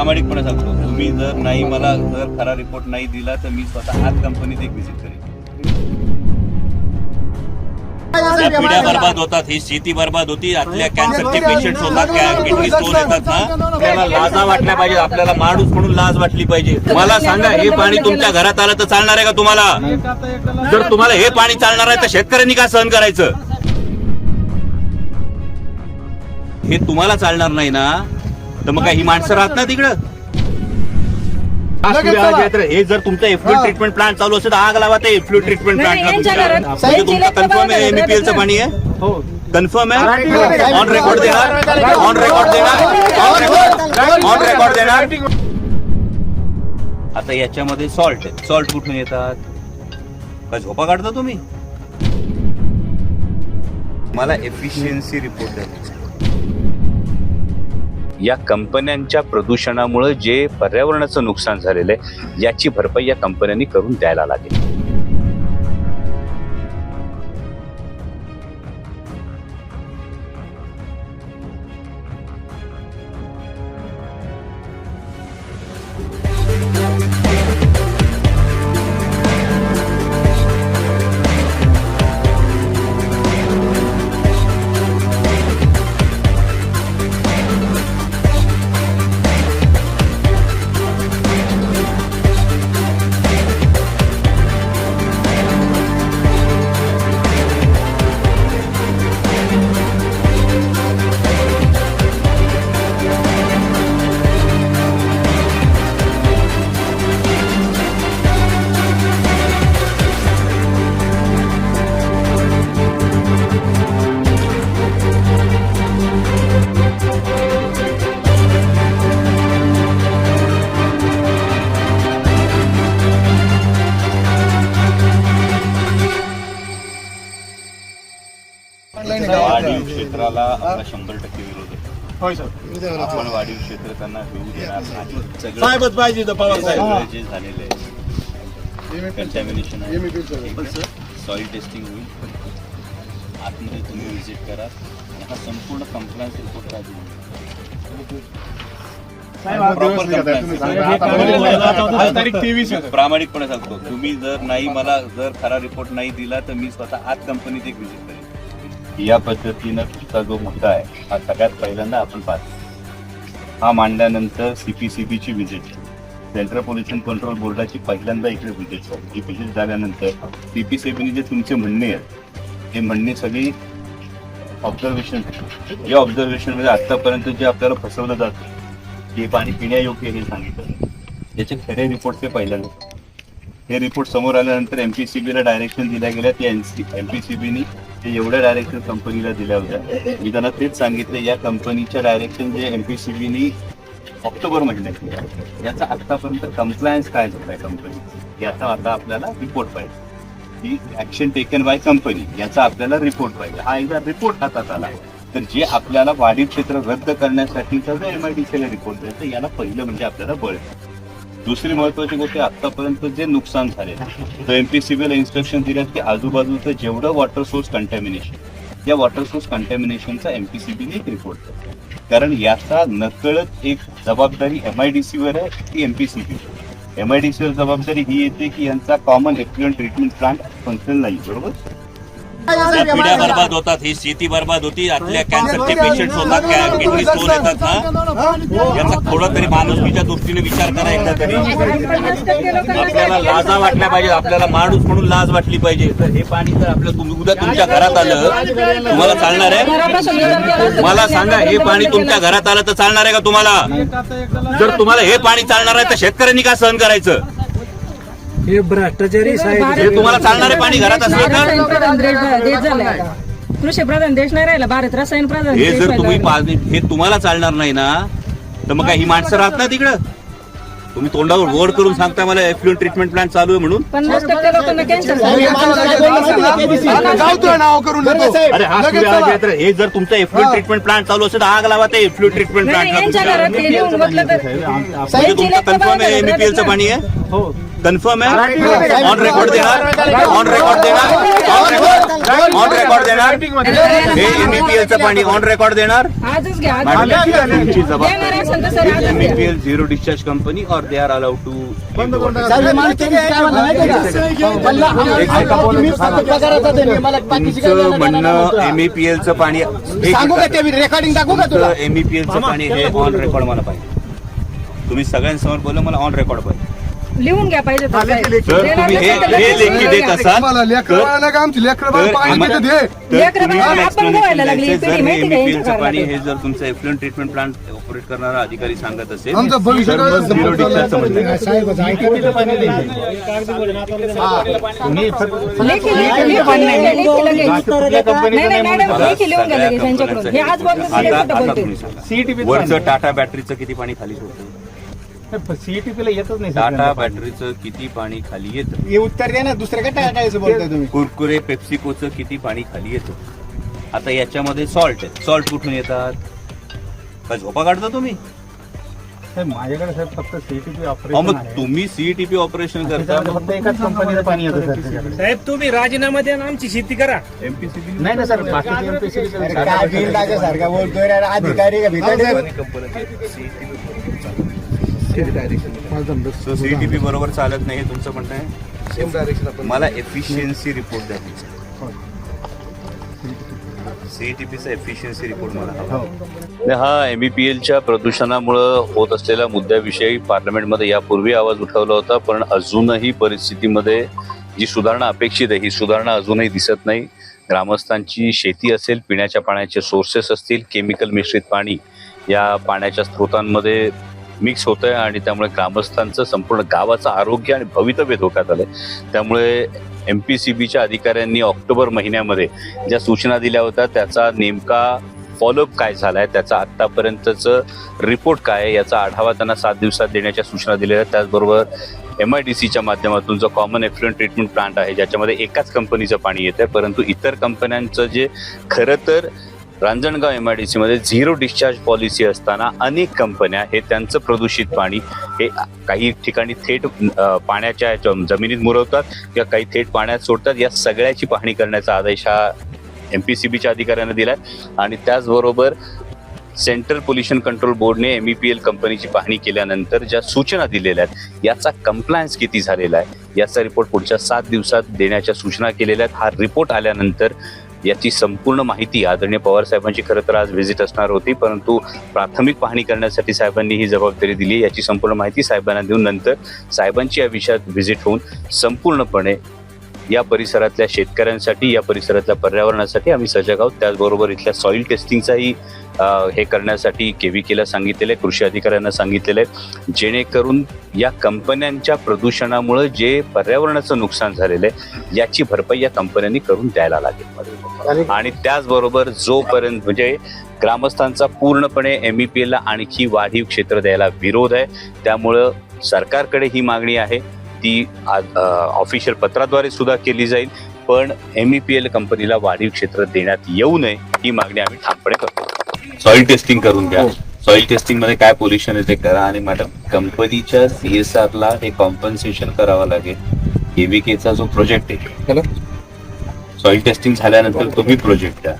प्रामाणिकपणे सांगतो. तुम्ही जर नाही मला जर खरा रिपोर्ट नाही दिला तर मी स्वतः आज कंपनीत एक व्हिजिट करेन. पिढ्या बर्बाद होतात ही शेती बर्बाद होती आतल्या कॅन्सरचे पेशंट होतात किडनी स्टोन येतात ना. आपल्याला लाजा वाटल्या पाहिजे आपल्याला माणूस म्हणून लाज वाटली पाहिजे. मला सांगा हे पाणी तुमच्या घरात आलं तर चालणार आहे का तुम्हाला? जर तुम्हाला हे पाणी चालणार आहे तर शेतकऱ्यांनी का सहन करायचं? हे तुम्हाला चालणार नाही ना. तर मग काय ही माणसं राहत ना तिकडं. हे जर तुमचा एफ्लू हा. ट्रीटमेंट प्लांट चालू असेल तर आग लावा ते एफ्लू ट्रीटमेंट प्लांट म्हणजे तुमचं कन्फर्म आहे एमईपीएलचं पाणी आहे? हो. कन्फर्म आहे? मराठी- ऑन रेकॉर्ड देणार? ऑन रेकॉर्ड देणार? ऑन रेकॉर्ड देणार. आता याच्यामध्ये सॉल्ट आहे. सॉल्ट कुठून येतात? का झोपा काढता तुम्ही? मला एफिशियन्सी रिपोर्ट द्या. या कंपन्यांच्या प्रदूषणामुळे जे पर्यावरणाचं नुकसान झालेलं आहे याची भरपाई या कंपन्यांनी करून द्यायला लागेल. वाढीव क्षेत्राला आपला शंभर टक्के विरोध आहे. होय सर. आपण वाढीव क्षेत्र त्यांना घेऊ देणार नाही. सगळं साहेबच पाहिजे इथं पवार साहेब. सगळं जे झालेलं आहे. कंटॅमिनेशन आहे. सॉइल टेस्टिंग होईल. आतमध्ये तुम्ही व्हिजिट करा. आणि हा संपूर्ण कंप्लायन्स रिपोर्ट आज तारीख तेवीस आहे प्रामाणिकपणे सांगतो. तुम्ही जर नाही मला जर खरा रिपोर्ट नाही दिला तर मी स्वतः आज कंपनीत एक व्हिजिट करेन. या पद्धतीनं तुमचा जो मुद्दा आहे हा सगळ्यात पहिल्यांदा आपण पाहतो. हा मांडल्यानंतर सीपीसीबी ची व्हिजिट सेंट्रल पोल्युशन कंट्रोल बोर्डाची पहिल्यांदा इकडे व्हिजिट झाली. ही व्हिजिट झाल्यानंतर सीपीसीबीने जे तुमचे म्हणणे आहेत हे म्हणणे सगळी ऑब्झर्वेशन या ऑब्झर्वेशनमध्ये आतापर्यंत जे आपल्याला फसवलं जातं ते पाणी पिण्यायोग्य हे सांगितलं. याचे खरे रिपोर्ट ते पहिल्यांदा. हे रिपोर्ट समोर आल्यानंतर एमपीसीबीला डायरेक्शन दिल्या गेल्या. त्या एमपीसीबीनी ते एवढ्या डायरेक्शन कंपनीला दिल्या होत्या. मी त्यांना तेच सांगितलं या कंपनीच्या डायरेक्शन जे बीनी ऑक्टोबर महिन्यात याचा आतापर्यंत कम्प्लायन्स काय झालाय कंपनी याचा आता आपल्याला रिपोर्ट पाहिजे. ही ऍक्शन टेकन बाय कंपनी याचा आपल्याला रिपोर्ट पाहिजे. हा एकदा रिपोर्ट हातात आला तर जे आपल्याला वाढीव क्षेत्र रद्द करण्यासाठीचा जो एमआयडीसीला रिपोर्ट द्यायचा याला पहिलं म्हणजे आपल्याला बळ दुसरी महत्वाची गोष्ट आतापर्यंत जे नुकसान झाले तर एम पी सीबीला इन्स्ट्रक्शन दिल्यात की आजूबाजूचं जेवढं वॉटर सोर्स कंटॅमिनेशन या वॉटर सोर्स कंटॅमिनेशनचा एम पी एक रिपोर्ट द्या कारण याचा नकळत एक जबाबदारी एम आय डी सीवर आहे ती M P CB M I D सीवर जबाबदारी ही येते की यांचा common effluent treatment plant function नाही बरोबर? पिढ्या बर्बाद होतात ही शेती बर्बाद होती. आतल्या कॅन्सरचे पेशंट होतात किडनी स्टोन येतात ना? याचा थोडा तरी माणुसकीच्या दृष्टीने विचार करा एकदा तरी. आपल्याला लाजा वाटल्या पाहिजे आपल्याला माणूस म्हणून लाज वाटली पाहिजे. तर हे पाणी जर आपल्या उद्या तुमच्या घरात आलं तुम्हाला चालणार आहे. मला सांगा हे पाणी तुमच्या घरात आलं तर चालणार आहे का तुम्हाला? जर तुम्हाला हे पाणी चालणार आहे तर शेतकऱ्यांनी का सहन करायचं? हे भ्रष्टाचारी साहेब हे तुम्हाला चालणारे पाणी घरात असलं रसायन तर प्रधान देश देश झालाय आता. कृषी प्रधान देश नाही राहिला भारत रसायन प्रधान हे देश जर व्हायला तुम्ही लागला. पा- हे तुम्हाला चालणार नाही ना तर मग काय ही माणसं राहत ना तिकडं तुम्ही तोंडावर वर करून सांगता मला एफ्लुएंट ट्रीटमेंट प्लांट चालू आहे म्हणून. पन्नास टक्के लोकांना कॅन्सर गावतोय नाव करून देतो. अरे हा लगेच सूर्य चला. हे जर तुमचं एफ्लुएंट ट्रीटमेंट प्लांट चालू असेल तर आग लावा ते एफ्लुएंट ट्रीटमेंट हे प्लांट म्हणजे तुमचं कन्फर्म आहे एमईपीएलचं पाणी आहे. हो. कन्फर्म आहे ऑन रेकॉर्ड देणार ऑन रेकॉर्ड देणार ऑन रेकॉर्ड ऑन रेकॉर्ड देणार। हे एमईपीएलचं पाणी ऑन रेकॉर्ड देणार. तुमची घ्या. एमईपीएल झिरो डिस्चार्ज कंपनी और दे आर अलाउड टू. तुमचं म्हणणं एमईपीएलचं पाणी सांगू का ते? रेकॉर्डिंग दाखवू का तुला? एमईपीएलचं पाणी हे ऑन रेकॉर्ड मला पाहिजे. तुम्ही सगळ्यांसमोर बोला मला ऑन रेकॉर्ड पाहिजे. लिहून घ्या पाहिजे तर काय. जर देणार तुम्ही हे नसेल तर हे लगेच लेखी लिहून देत घ्या. असाल तुम्हाला लेकरं तर- बाळाला का आमची लेकरं बाळ तर पाणी आम्हाला- देते दे तर लेकरं तुम्ही बाळाला मला आपण explanation गोवायला लागली. द्यायचं, पिढी जर माहिती का एमईपीएलचं यांच्या पाणी घरात? हे जर तुमचं एफ्लुएंट ट्रीटमेंट प्लांट ऑपरेट करणारा अधिकारी सांगत असेल आमचं भविष्य तर मग काय zero dischargeचं म्हणणं आहे. लेखी लेखी लेखी लेखी लगेच. नाही नाही मॅडम बघा, लेखी लिहून घ्या सगळ्या लगेच यांच्याकडून हे आज बघ कंपन्यांचं- आता कुठं आता बोलतोय तुम्ही सांगा. वरचं टाटा बॅटरीचं किती पाणी खाली सोडतं सीईटीपीला येतच नाही टाटा बॅटरीचं किती पाणी खाली येतं? हे उत्तर द्या ना दुसरं काय टाकायचं बोलताय तुम्ही? कुरकुरे पेप्सिकोचं किती पाणी खाली येतं? आता याच्यामध्ये सॉल्ट आहे. सॉल्ट कुठून येतात? काय झोपा काढता तुम्ही? माझ्याकडे साहेब फक्त सीईटीपी अहो, ऑपरेशन मग आहे. तुम्ही सीईटीपी ऑपरेशन करता? त्याच्यामध्ये फक्त एकाच कंपनीचं पाणी येतं सर त्याच्याकडे. साहेब तुम्ही राजीनामा द्या आणि आमची शेती करा. एमपीसीबी नाही ना सर बाकीचे MPC अरे काय बिल सारखा बोलतोय रे, अधिकारी का भिकारी? सो सीईटीपी बरोबर चालत नाही हे तुमचं म्हणणं आहे? सेम डायरेक्शन आपण मला एफिशियन्सी रिपोर्ट द्या सीईटीपीचा एफिशियन्सी रिपोर्ट मला हवा. हा. एमईपीएलच्या प्रदूषणामुळं होत असलेल्या मुद्द्याविषयी पार्लमेंटमध्ये यापूर्वी आवाज उठवला होता पण अजूनही परिस्थितीमध्ये जी सुधारणा अपेक्षित आहे ही सुधारणा अजूनही दिसत नाही. ग्रामस्थांची शेती असेल पिण्याच्या पाण्याचे सोर्सेस असतील केमिकल मिश्रित पाणी या पाण्याच्या स्रोतांमध्ये मिक्स होत आहे आणि त्यामुळे ग्रामस्थांचं संपूर्ण गावाचं आरोग्य आणि भवितव्य धोक्यात आलंय. त्यामुळे एम पी सी बीच्या अधिकाऱ्यांनी ऑक्टोबर महिन्यामध्ये ज्या सूचना दिल्या होत्या त्याचा नेमका फॉलोअप काय झालाय त्याचा आत्तापर्यंतचं रिपोर्ट काय आहे याचा आढावा त्यांना सात दिवसात देण्याच्या सूचना दिल्या आहेत. त्याचबरोबर एम आय डी सीच्या माध्यमातून जो कॉमन एफ्लुएंट ट्रीटमेंट प्लांट आहे ज्याच्यामध्ये एकाच कंपनीचं पाणी येतं परंतु इतर कंपन्यांचं जे खरं तर रांजणगाव एम आय डी सीमध्ये झिरो डिस्चार्ज पॉलिसी असताना अनेक कंपन्या हे त्यांचं प्रदूषित पाणी हे काही ठिकाणी थेट पाण्याच्या जमिनीत मुरवतात किंवा काही थेट पाण्यात सोडतात. या सगळ्याची पाहणी करण्याचा आदेश हा एम पी सी बीच्या अधिकाऱ्यांना दिलाय. आणि त्याचबरोबर सेंट्रल पोल्युशन कंट्रोल बोर्डने एम ई पी एल कंपनीची पाहणी केल्यानंतर ज्या सूचना दिलेल्या आहेत याचा कम्प्लायन्स किती झालेला आहे याचा रिपोर्ट पुढच्या सात दिवसात देण्याच्या सूचना केलेल्या आहेत. हा रिपोर्ट आल्यानंतर याची संपूर्ण माहिती आदरणीय पवार साहेबांची. खरं तर आज व्हिजिट असणार होती परंतु प्राथमिक पाहणी करण्यासाठी साहेबांनी ही जबाबदारी दिली. याची संपूर्ण माहिती साहेबांना देऊन नंतर साहेबांची या विषयात व्हिजिट होऊन संपूर्णपणे या परिसरातल्या शेतकऱ्यांसाठी या परिसरातल्या पर्यावरणासाठी आम्ही सजग आहोत. त्याचबरोबर इथल्या सॉईल टेस्टिंगचाही हे करण्यासाठी केविकेला सांगितलेलं आहे कृषी अधिकाऱ्यांना सांगितलेलं आहे. जेणेकरून या कंपन्यांच्या प्रदूषणामुळे जे पर्यावरणाचं नुकसान झालेलं आहे याची भरपाई या कंपन्यांनी करून द्यायला लागेल. आणि त्याचबरोबर जोपर्यंत म्हणजे ग्रामस्थांचा पूर्णपणे एम ई पी एलला आणखी वाढीव क्षेत्र द्यायला विरोध आहे त्यामुळं सरकारकडे ही मागणी आहे. ती ऑफिशियल पत्राद्वारे सुद्धा केली जाईल. पण एम ई पी एल कंपनीला वाढीव क्षेत्र देण्यात येऊ नये ही मागणी आम्ही ठामपणे करतो. सॉइल टेस्टिंग करून घ्या. सॉइल टेस्टिंगमध्ये काय पोल्युशन आहे ते करा. आणि मॅडम कंपनीच्या सीएसआर ला हे कॉम्पन्सेशन करावं लागेल. केव्हीकेचा जो प्रोजेक्ट आहे. सॉइल टेस्टिंग झाल्यानंतर तुम्ही प्रोजेक्ट द्या.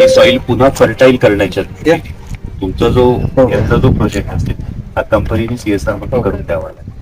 ही सॉइल पुन्हा फर्टाईल करण्याच्या तुमचा जो याचा जो प्रोजेक्ट असेल हा कंपनीने सीएसआरमध्ये करून द्यावा लागेल.